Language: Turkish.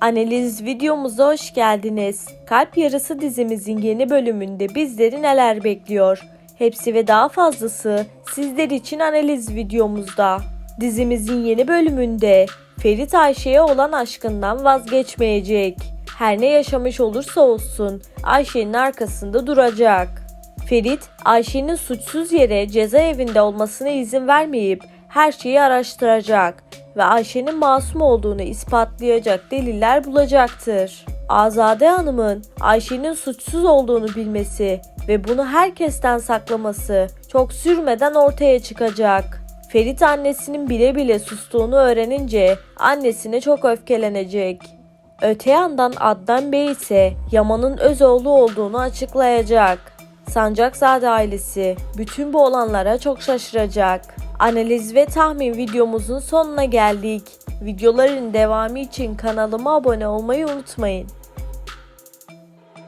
Analiz videomuza hoş geldiniz. Kalp Yarısı dizimizin yeni bölümünde bizleri neler bekliyor? Hepsi ve daha fazlası sizler için analiz videomuzda. Dizimizin yeni bölümünde Ferit Ayşe'ye olan aşkından vazgeçmeyecek. Her ne yaşamış olursa olsun Ayşe'nin arkasında duracak. Ferit, Ayşe'nin suçsuz yere cezaevinde olmasına izin vermeyip her şeyi araştıracak ve Ayşe'nin masum olduğunu ispatlayacak deliller bulacaktır. Azade Hanım'ın Ayşe'nin suçsuz olduğunu bilmesi ve bunu herkesten saklaması çok sürmeden ortaya çıkacak. Ferit annesinin bile bile sustuğunu öğrenince annesine çok öfkelenecek. Öte yandan Adnan Bey ise Yaman'ın öz oğlu olduğunu açıklayacak. Sancakzade ailesi bütün bu olanlara çok şaşıracak. Analiz ve tahmin videomuzun sonuna geldik. Videoların devamı için kanalıma abone olmayı unutmayın.